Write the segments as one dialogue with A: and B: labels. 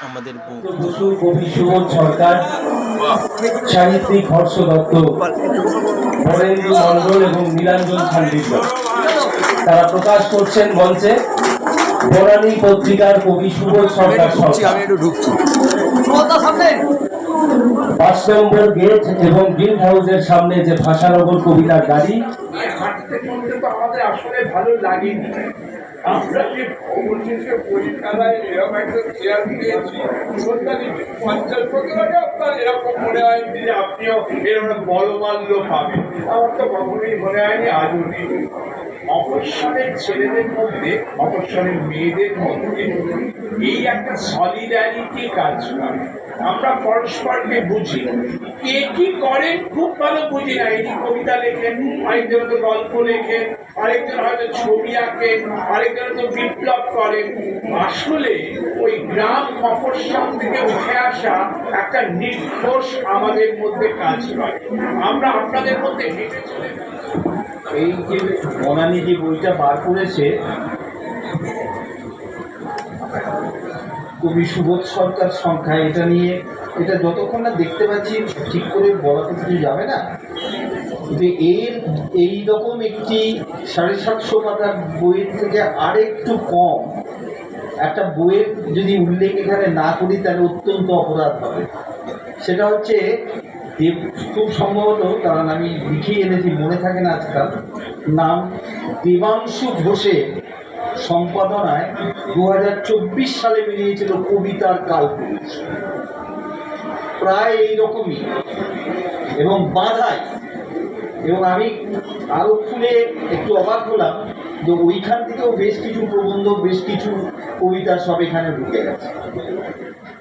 A: আমাদের বউ।
B: কবি সুবোধ সরকার সাহিত্যিক হর্ষ দত্ত বরেন্দ্র মন্ডল এবং নীলাঞ্জন খান্ডিত তারা প্রকাশ করছেন মঞ্চে বনানী পত্রিকার কবি সুবোধ সরকার পাঁচ নম্বর গেট এবং গ্রিন হাউসের সামনে যে ভাষানগর কবিতার গাড়ি
C: আমাদের আসলে ভালো লাগেনি আমরা যে অবশেষে পরীক্ষায় এরকম একটা চেয়ার পেয়েছি সন্ধ্যানি পঞ্চাশ বছর আপনার এরকম মনে হয়নি যে আপনিও এরকম বলমাল্য পাবেন। আমার তো কখনোই মনে হয়নি, আজও নেই। মফস্বলের ছেলেদের মধ্যে মফস্বলের মেয়েদের মধ্যে এই একটা সলিডারিটি কাজ করে। আমরা পরস্পরকে বুঝি। কে কি করেন খুব ভালো বুঝি না। এই কবিতা লেখেন, আরেকজন তো গল্প লেখেন, আরেকজন হয়তো ছবি আঁকেন, আরেকজন হয়তো বিপ্লব করেন। আসলে ওই গ্রাম মফস্বল থেকে উঠে আসা একটা নির্দোষ আমাদের মধ্যে কাজ করে। আমরা আপনাদের মধ্যে হেঁটে চলে।
B: এই যে বনানী যে বইটা বার করেছে, কবি সুবোধ সরকার সংখ্যা, এটা নিয়ে, এটা যতক্ষণ না দেখতে পাচ্ছি, ঠিক করে বলা তো কিছু যাবে না। যে এর, এই রকম একটি সাড়ে সাতশো পাতার বইয়ের থেকে আরেকটু কম, একটা বইয়ের যদি উল্লেখ এখানে না করি, তাহলে অত্যন্ত অপরাধ হবে। সেটা হচ্ছে খুব সম্ভবত কারণ আমি লিখিয়ে এনেছি, মনে থাকে না আজকাল। নাম দেবাংশু ঘোষের সম্পাদনায় দু হাজার চব্বিশ সালে বেরিয়েছিল কবিতার কালপুরুষ প্রায় এইরকমই। এবং বাধাই এবং আমি আরও খুলে একটু অবাক হলাম যে ওইখান থেকেও বেশ কিছু প্রবন্ধ, বেশ কিছু কবিতা সব এখানে ঢুকে গেছে।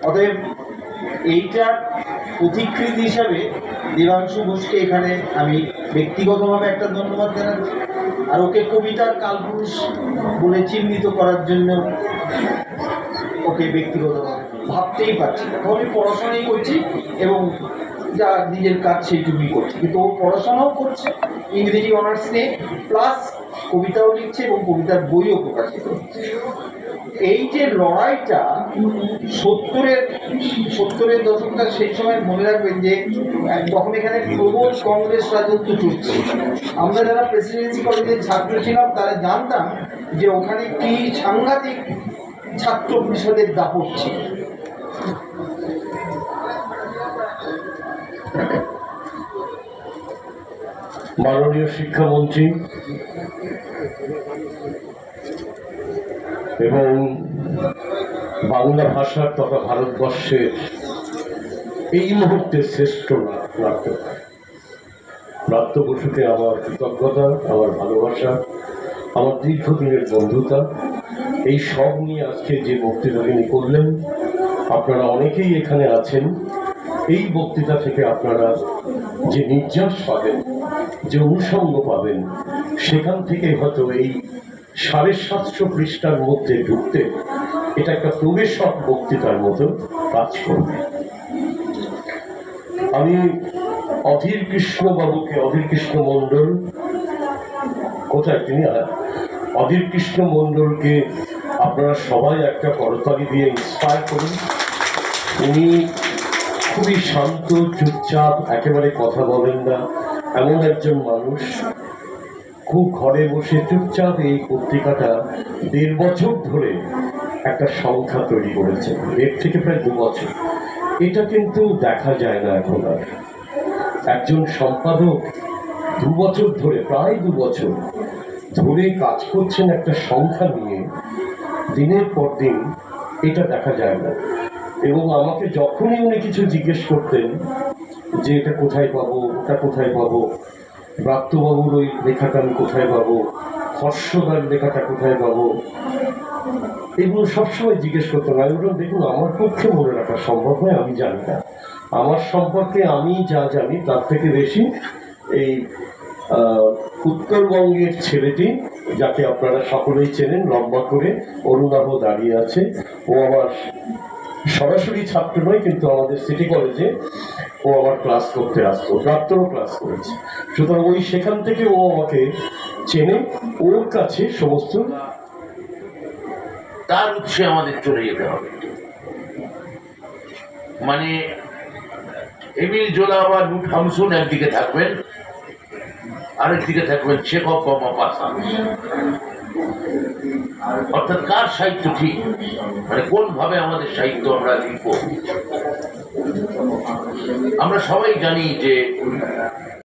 B: অতএব এইটার প্রতিকৃতি হিসাবে দেবাংশু ঘোষকে এখানে আমি ব্যক্তিগতভাবে একটা ধন্যবাদ জানাচ্ছি। আর ওকে কবিতার কালপুরুষ বলে চিহ্নিত করার জন্য ওকে ব্যক্তিগতভাবে ভাবতেই পারছি না। আমি পড়াশোনাই করছি এবং যা নিজের কাজ সেইটুকুই করছি। কিন্তু ও পড়াশোনাও করছে, ইংরেজি অনার্স নিয়ে, প্লাস কবিতাও লিখছে এবং কবিতার বইও প্রকাশিত এই যে লড়াইটা, সত্তরের সত্তরের দশকটা সেই সময় মনে রাখবেন যে, তখন এখানে প্রবল কংগ্রেস রাজত্ব চলছে। আমরা যারা প্রেসিডেন্সি কলেজের ছাত্র ছিলাম, তারা জানতাম যে ওখানে কি সাংঘাতিক ছাত্র পরিষদের দাপট ছিল।
D: মাননীয় শিক্ষামন্ত্রী এবং বাংলা ভাষার তথা ভারতবর্ষের এই মুহূর্তে শ্রেষ্ঠ নাট্যকার প্রাপ্ত বসুকে আমার কৃতজ্ঞতা, আমার ভালোবাসা, আমার দীর্ঘদিনের বন্ধুতা। এই সব নিয়ে আজকে যে বক্তৃতা তিনি করলেন, আপনারা অনেকেই এখানে আছেন। এই বক্তৃতা থেকে আপনারা যে নির্যাস পাবেন যে অনুষঙ্গ পাবেন, সেখান থেকে হয়তো এই সাড়ে সাতশো পৃষ্ঠার মধ্যে ঢুকতে এটা একটা প্রবেশক বক্তৃতার মতো কাজ করবে। আমি অধীর কৃষ্ণ বাবুকে অধীর কৃষ্ণ মণ্ডল, কোথায় তিনি? অধীর কৃষ্ণ মণ্ডলকে আপনারা সবাই একটা করতালি দিয়ে ইন্সপায়ার করুন। উনি খুবই শান্ত, চুপচাপ, একেবারে কথা বলেন না। এমন একজন মানুষ খুব ঘরে বসে চুপচাপ এই পত্রিকাটা দেড় বছর ধরে একটা সংখ্যা তৈরি করেছে। দেড় থেকে প্রায় দু বছর। এটা কিন্তু দেখা যায় না এখন আর। একজন সম্পাদক দু বছর ধরে, প্রায় দু বছর ধরে কাজ করছেন একটা সংখ্যা নিয়ে। দিনের পর দিন এটা দেখা যায় না। এবং আমাকে যখনই উনি কিছু জিজ্ঞেস করতেন যে এটা কোথায় পাবো, ওটা কোথায় পাবো? ব্রাত্যবাবুর ওই লেখাটা আমি কোথায় পাবো? হর্ষদার লেখাটা কোথায় পাবো? এগুলো সবসময় জিজ্ঞেস করতাম আমি বললাম দেখুন, আমার পক্ষে মনে রাখা সম্ভব নয়, আমি জানি না। আমার সম্পর্কে আমি যা জানি, তার থেকে বেশি এই উত্তরবঙ্গের ছেলেটি, যাকে আপনারা সকলেই চেনেন, লম্বা করে অরুণাভ দাঁড়িয়ে আছে। ও আমার সরাসরি ছাত্র নয়, কিন্তু আমাদের সিটি কলেজে ও আমার ক্লাস করতে আসতো প্রাক্তনও ক্লাস করেছে। সুতরাং ওই সেখান থেকে ও আমাকে চেনে, ওর কাছে সমস্ত
E: তার উৎসে আমাদের চলে যেতে হবে।
A: মানে এমিল জোলা বা নুট হামসুন একদিকে থাকবেন, আরেকদিকে থাকবেন শেখক কমা পাসা অর্থাৎ কার সাহিত্য ঠিক? মানে কোন ভাবে আমাদের সাহিত্য আমরা লিখব? আমরা সবাই জানি যে